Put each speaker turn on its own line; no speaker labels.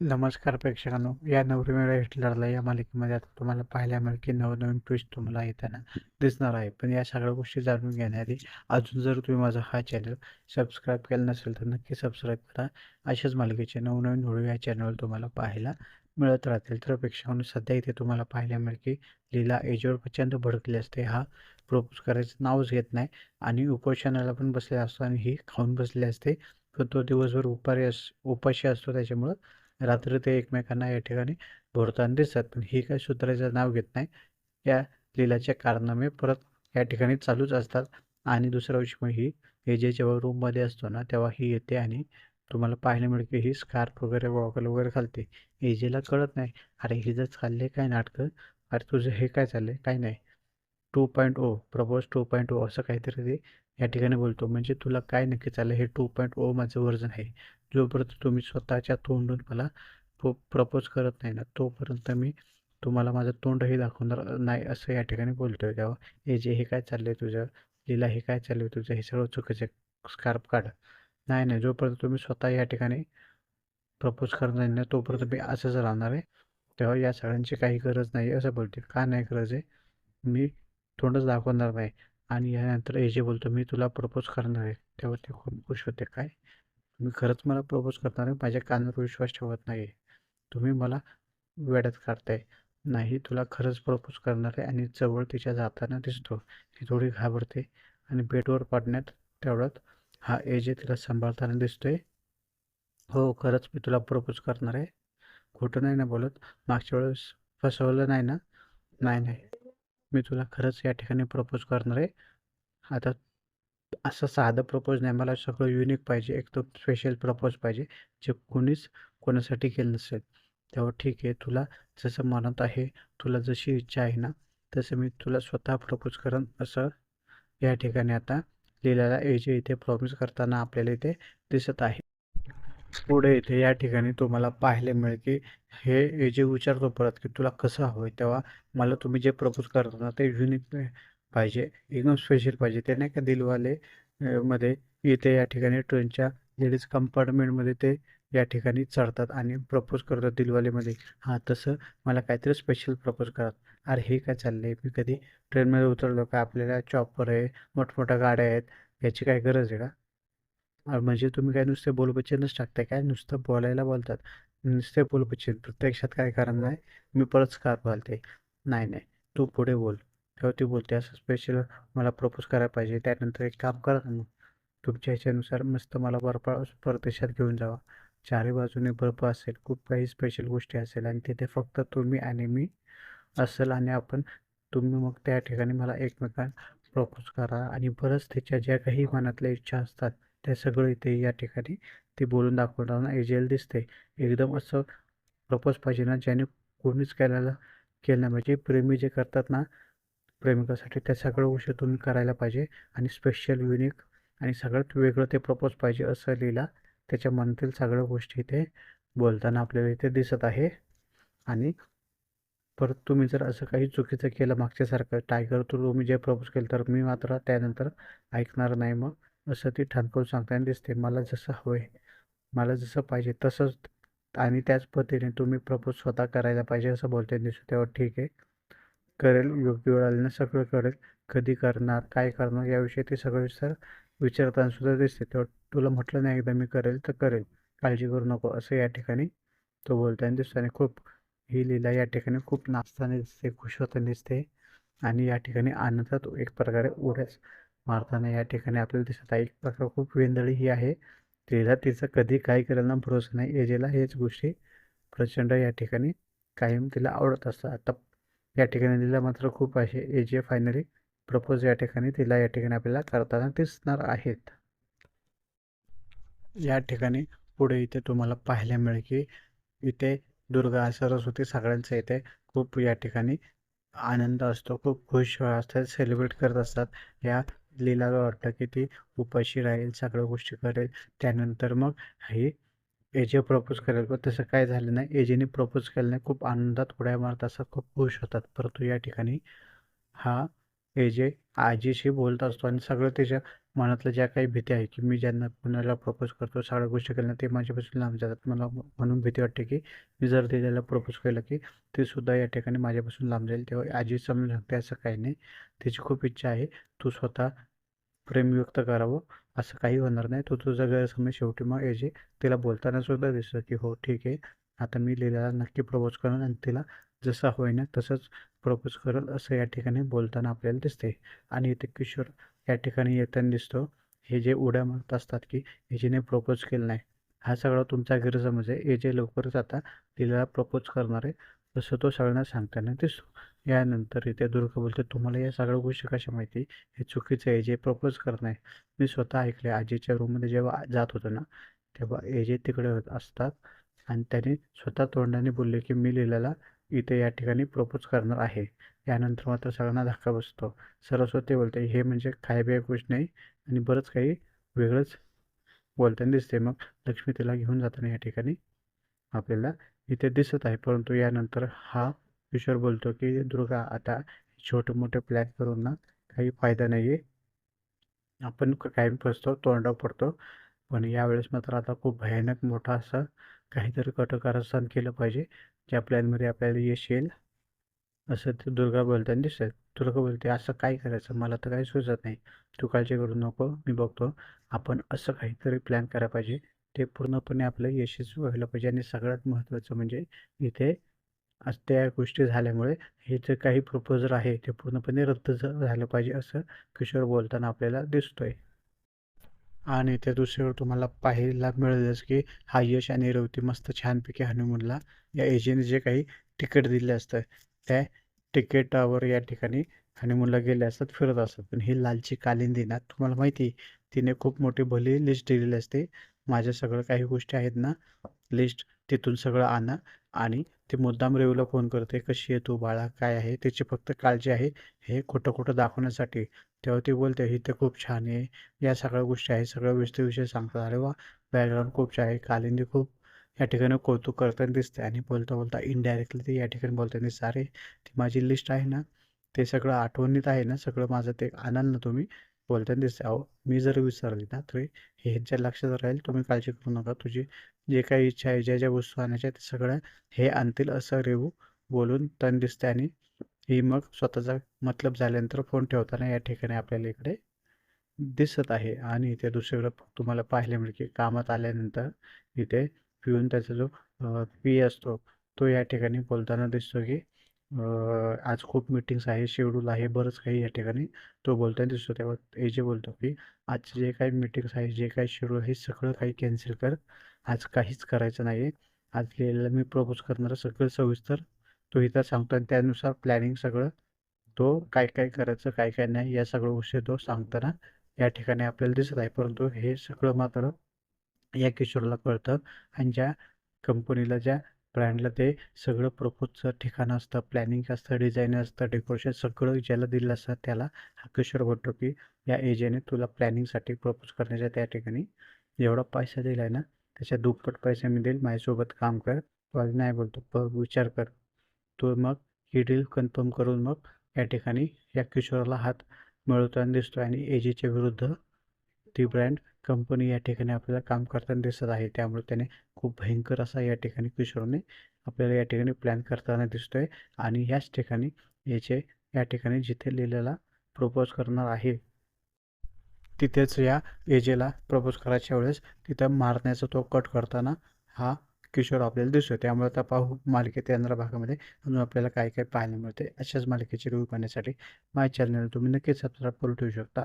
नमस्कार प्रेक्षकांनो या नवरीमेळा हिटलरला या मालिकेमध्ये आता तुम्हाला पाहायला मिळेल की नवनवीन ट्विस्ट तुम्हाला येताना दिसणार आहे. पण या सगळ्या गोष्टी जाणून घेण्याआधी अजून जर तुम्ही माझा हा चॅनल सबस्क्राईब केला नसेल तर नक्की सबस्क्राईब करा. अशाच मालिकेचे नवनवीन व्हिडिओ या चॅनलवर तुम्हाला पाहायला मिळत राहतील. तर प्रेक्षकांनो सध्या इथे तुम्हाला पाहायला मिळेल की लीला एजवर प्रचंड भडकली असते. हा प्रपोज करायचं नावच घेत नाही आणि उपोषणाला पण बसले असतो आणि ही खाऊन बसले असते. पण तो दिवसभर उपारी अस उपाशी असतो. त्याच्यामुळं रात्री ते एकमेकांना या ठिकाणी भोरताना दिसतात. पण ही काही सुधारायचं नाव घेत नाही. या लिलाच्या कारनामे परत या ठिकाणी चालूच असतात. आणि दुसऱ्या दिवशी मग ही हे जे जेव्हा रूममध्ये असतो ना तेव्हा ही येते आणि तुम्हाला पाहायला मिळते ही स्कार्फ वगैरे वॉकल वगैरे घालते. एजेला कळत नाही. अरे हिचं आहे काय नाटकं? अरे तुझं हे काय चाललंय? काय नाही. Two point O propose two point O असं काहीतरी ते या ठिकाणी बोलतो. म्हणजे तुला काय नक्की चाललं हे टू पॉईंट ओ माझं वर्जन आहे. जोपर्यंत तुम्ही स्वतःच्या तोंडून मला प्रो प्रपोज करत नाही ना तोपर्यंत मी तुम्हाला माझं तोंडही दाखवणार नाही असं या ठिकाणी बोलतो आहे तेव्हा हो? हे जे हे काय चाललं आहे तुझं? लीला हे काय चाललं आहे तुझं? हे सगळं चुकीचं स्कार्फ काढ. नाही नाही जोपर्यंत तुम्ही स्वतः या ठिकाणी प्रपोज करणार नाही ना तोपर्यंत मी असंच राहणार आहे. तेव्हा या सगळ्यांची काही गरज नाही असं बोलते का नाही गरज आहे? मी तोंडच दाखवणार नाही. आणि यानंतर हे जे बोलतो मी तुला प्रपोज करणार आहे. तेव्हा ते खूप खुश होते. काय? तुम्ही खरंच मला प्रपोज करणार आहे. माझ्या कानावर विश्वास ठेवत नाही तुम्ही मला वेड्यात काढताय. नाही तुला खरंच प्रपोज करणार आहे आणि जवळ तिच्या जाताना दिसतो. ती थोडी घाबरते आणि बेडवर पडण्यात तेवढ्यात हा एजे तिला सांभाळताना दिसतोय. हो खरंच मी तुला प्रपोज करणार आहे. खोटं नाही ना बोलत. मागच्या वेळेस फसवलं नाही ना? नाही नाही. मी तुला खरंच या ठिकाणी प्रपोज करणार आहे. आता असं साधं प्रपोज नाही. मला सगळं युनिक पाहिजे. एकदम स्पेशल प्रपोज पाहिजे. जे कोणीच कोणासाठी केलं नसेल. तेव्हा ठीक आहे. तुला जसं मनात आहे तुला जशी इच्छा आहे ना तसं मी तुला स्वतः प्रपोज करेन. असं या ठिकाणी आता लिहिलेला एजे इथे प्रॉमिस करताना आपल्याला इथे दिसत आहे. पुढे इथे या ठिकाणी तुम्हाला पाहायला मिळेल की हे जे विचारतो परत की तुला कसं हवं आहे तेव्हा मला तुम्ही जे प्रपोज करताना ते युनिक पाहिजे. एकदम स्पेशल पाहिजे. ते नाही का दिलवाले मध्ये इथे या ठिकाणी ट्रेनच्या लेडीज कंपार्टमेंटमध्ये ते या ठिकाणी चढतात आणि प्रपोज करतात दिलवालेमध्ये. हां तसं मला काहीतरी स्पेशल प्रपोज करा. अरे हे काय चाललं आहे मी कधी ट्रेनमध्ये उतरलो का? आपल्याला चॉपर आहे मोठमोठ्या गाड्या आहेत याची काय गरज आहे का? म्हणजे तुम्ही काय नुसते बोलबच्चनच टाकताय काय? नुसतं बोलायला बोलतात. नुसते बोलबच्चन प्रत्यक्षात काय कारण नाही मी परत स्कार्फ घालते. नाही नाही. तू पुढे बोल. तेव्हा ती बोलते. असं स्पेशल मला प्रपोज करायला पाहिजे. त्यानंतर एक काम करा मग तुमच्या ह्याच्यानुसार मस्त मला बर्फा परदेशात घेऊन जावा. चारी बाजूने बर्फ असेल खूप काही स्पेशल गोष्टी असेल आणि तिथे फक्त तुम्ही आणि मी असेल आणि आपण तुम्ही मग त्या ठिकाणी मला एकमेकांना प्रपोज करा आणि बरंच त्याच्या ज्या काही मनातल्या इच्छा असतात त्या सगळं इथे या ठिकाणी ते बोलून दाखवताना एजेल दिसते. एकदम असं प्रपोज पाहिजे ना ज्याने कोणीच केलेलं केलं नाही. म्हणजे प्रेमी जे करतात ना प्रेमिकासाठी त्या सगळ्या गोष्टी तुम्ही करायला पाहिजे आणि स्पेशल युनिक आणि सगळ्यात वेगळं ते प्रपोज पाहिजे असं लिहिला त्याच्या मनातील सगळ्या गोष्टी इथे बोलताना आपल्याला इथे दिसत आहे. आणि परत तुम्ही जर असं काही चुकीचं केलं मागच्यासारखं टायगर तू तुम्ही जे प्रपोज केलं तर मी मात्र त्यानंतर ऐकणार नाही मग असं ती ठणकावून सांगताना दिसते. मला जसं हवं आहे मला जसं पाहिजे तसंच आणि त्याच पद्धतीने तुम्ही प्रपोज स्वतः करायला पाहिजे असं बोलते दिसू तेव्हा ठीक आहे. करेल योग्य वेळ आल्यानं सगळं करेल. कधी करणार काय करणार याविषयी ते सगळं विचार विचारताना सुद्धा दिसते. तेव्हा तुला म्हटलं नाही एकदा मी करेल तर करेल काळजी करू नको असं या ठिकाणी तो बोलताना दिसतो आणि खूप ही लीला या ठिकाणी खूप नाचताना दिसते खुश होताना दिसते. आणि या ठिकाणी आनंदात एक प्रकारे उड्याच मारताना या ठिकाणी आपल्याला दिसत आहे. एक प्रकार खूप वेंदळी ही आहे. तिला तिचं कधी काय करायला ना भरोसा नाही. एजेला हेच गोष्टी प्रचंड या ठिकाणी कायम तिला आवडत असतात. आता या ठिकाणी तिला मात्र खूप असे एजे फायनली प्रपोज या ठिकाणी तिला या ठिकाणी आपल्याला करताना दिसणार आहेत. या ठिकाणी पुढे इथे तुम्हाला पाहायला मिळेल की इथे दुर्गा सरस्वती सगळ्यांचं इथे खूप या ठिकाणी आनंद असतो खूप खुश असतात सेलिब्रेट करत असतात. या लीलाला वाटतं की ती उपाशी राहील सगळ्या गोष्टी करेल. त्यानंतर मग ही एजे प्रपोज करेल पण तसं काय झालं नाही. एजेने प्रपोज केलं नाही खूप आनंदात उड्या मारत असतात खूप खुश होतात. परंतु या ठिकाणी हा एजे आजीशी बोलत असतो आणि सगळं त्याच्या मनातल्या ज्या काही भीती आहे की मी ज्यांना कुणाला प्रपोज करतो सगळ्या गोष्टी केल्या ते माझ्यापासून लांब जातात. मला म्हणून भीती वाटते की मी जर त्याला प्रपोज केलं की ते सुद्धा या ठिकाणी माझ्यापासून लांब जाईल. तेव्हा आजी समजून सांगते असं काही नाही. त्याची खूप इच्छा आहे. तू स्वतः प्रेम व्यक्त करावं असं काही होणार नाही. तो तुझा गैरसमज शेवटी मग एजे तिला बोलताना सुद्धा दिसतं की हो ठीक आहे. आता मी लिलाला नक्की प्रपोज करेन आणि तिला जसं होईना तसंच प्रपोज करेल असं या ठिकाणी बोलताना आपल्याला दिसते. आणि इथे किशोर या ठिकाणी येताना दिसतो. हे जे उड्या मारत असतात की एजेने प्रपोज केलं नाही. हा सगळा तुमचा गैरसमज आहे. एजे लवकरच आता तिला प्रपोज करणार आहे. तसं तो सगळ्यांना सांगताना दिसतो. यानंतर इथे दुर्गा बोलते तुम्हाला या सगळ्या गोष्टी कशा माहिती हे चुकीचं आहे जे प्रपोज करणं आहे मी स्वतः ऐकले आजीच्या रूममध्ये जेव्हा जात होतो ना तेव्हा एजे तिकडे होत असतात आणि त्याने स्वतः तोंडाने बोलले की मी लिहिलेला इथे या ठिकाणी प्रपोज करणार आहे. यानंतर मात्र सगळ्यांना धक्का बसतो. सरस्वती बोलते हे म्हणजे काय बे गोष्ट नाही आणि बरंच काही वेगळंच बोलताना दिसते मग लक्ष्मी तिला घेऊन जाताना या ठिकाणी आपल्याला इथे दिसत आहे. परंतु यानंतर हा किशोर बोलतो की दुर्गा आता छोटे मोठे प्लॅन करून ना काही फायदा नाही आहे आपण कायम फसतो तोंडा पडतो. पण यावेळेस मात्र आता खूप भयानक मोठा असा काहीतरी कटकारस्थान केलं पाहिजे ज्या प्लॅनमध्ये आपल्याला यश येईल. असं ते दुर्गा बोलताना दिसत दुर्गा बोलते असं काय करायचं? मला तर काही सुचत नाही. तू काळजी करू नको. मी बघतो. आपण असं काहीतरी प्लॅन करायला पाहिजे. ते पूर्णपणे आपलं यशस्वी व्हायला पाहिजे आणि सगळ्यात महत्त्वाचं म्हणजे इथे आज त्या गोष्टी झाल्यामुळे हे जे काही प्रपोजल आहे ते पूर्णपणे रद्द झालं पाहिजे असं किशोर बोलताना आपल्याला दिसतोय. आणि त्या दुसऱ्यावर तुम्हाला पाहायला मिळेलच की हा यश आणि रवती मस्त छानपैकी हनुमूनला या एजंटने जे काही तिकीट दिले असतं त्या तिकीटावर या ठिकाणी हनीमूनला गेले असतात फिरत असतात. पण ही लालची कालिंदी ना तुम्हाला माहिती तिने खूप मोठी भली लिस्ट दिलेली असते. माझ्या सगळं काही गोष्टी आहेत ना लिस्ट तिथून सगळं आणा आणि ते मुद्दाम रेवूला फोन करते कशी आहे तू बाळा? काय आहे? त्याची फक्त काळजी आहे हे खोटं खोटं दाखवण्यासाठी. तेव्हा ती बोलते ही तर खूप छान आहे. या सगळ्या गोष्टी आहे सगळ्या विषय सांगतात. अरे वा! बॅकग्राऊंड खूप छान आहे. कालिंदी खूप या ठिकाणी कौतुक करताना दिसते आणि बोलता बोलता इनडायरेक्टली ते या ठिकाणी बोलताना दिसतं. अरे ती माझी लिस्ट आहे ना ते सगळं आठवणीत आहे ना सगळं माझं ते आणाल ना तुम्ही बोलताना दिसते अहो मी जर विसरली ना तर हे ह्यांच्या लक्षात राहील तुम्ही काळजी करू नका. तुझी जे काही इच्छा आहे ज्या ज्या वस्तू आणायच्या ते सगळ्या हे आणतील असं रेवू बोलून तन दिसते आणि ही मग स्वतःचा मतलब झाल्यानंतर फोन ठेवताना या ठिकाणी आपल्याला इकडे दिसत आहे. आणि इथे दुसरीकडे तुम्हाला पाहिले म्हणजे की कामात आल्यानंतर इथे पिऊन त्याचा जो पी असतो तो या ठिकाणी बोलताना दिसतो की आज खूप मीटिंग्स आहे शेड्यूल आहे बरंच काही या ठिकाणी. तो बोलताना दिसतो तेव्हा हे जे बोलतो की आजचे जे काही मीटिंग्स आहे जे काही शेड्यूल आहे सगळं काही कॅन्सल कर. आज काहीच करायचं नाही आहे आज लिहिलेलं मी प्रपोज करणारं सगळं सविस्तर. तो इथं सांगतो आणि त्यानुसार प्लॅनिंग सगळं. तो काय काय करायचं काय काय नाही या सगळ्या गोष्टी तो सांगताना या ठिकाणी आपल्याला दिसत आहे. परंतु हे सगळं मात्र या किशोरला कळतं. आणि ज्या कंपनीला ज्या ब्रँडला ते सगळं प्रपोजचं ठिकाण असतं प्लॅनिंग असतं डिझाईन असतं डेकोरेशन सगळं ज्याला दिलं असतं त्याला हा किशोर म्हणतो की या एजेने तुला प्लॅनिंगसाठी प्रपोज करण्याच्या त्या ठिकाणी जेवढा पैसा दिला आहे ना त्याच्या दुप्पट पैसे मी देईल माझ्यासोबत काम कर तुला नाही बोलतो बघ विचार कर. तो मग ही डील कन्फर्म करून मग या ठिकाणी या किशोराला हात मिळवताना दिसतो आणि एजीच्या विरुद्ध ती ब्रँड कंपनी या ठिकाणी आपल्याला काम करताना दिसत आहे. त्यामुळे त्याने खूप भयंकर असा या ठिकाणी किशोरने आपल्याला या ठिकाणी प्लॅन करताना दिसतोय आणि याच ठिकाणी याचे या ठिकाणी जिथे लिहिलेला प्रपोज करणार आहे तिथेच या एजेला प्रपोज करायच्या वेळेस तिथं मारण्याचा तो कट करताना हा किशोर आपल्याला दिसतोय. त्यामुळे आता पाहू मालिकेत येणाऱ्या भागामध्ये अजून आपल्याला काय काय पाहायला मिळते अशाच मालिकेची रिव्ह्यू पाहण्यासाठी माझ्या चॅनल तुम्ही नक्कीच सबस्क्राईब करून ठेवू शकता.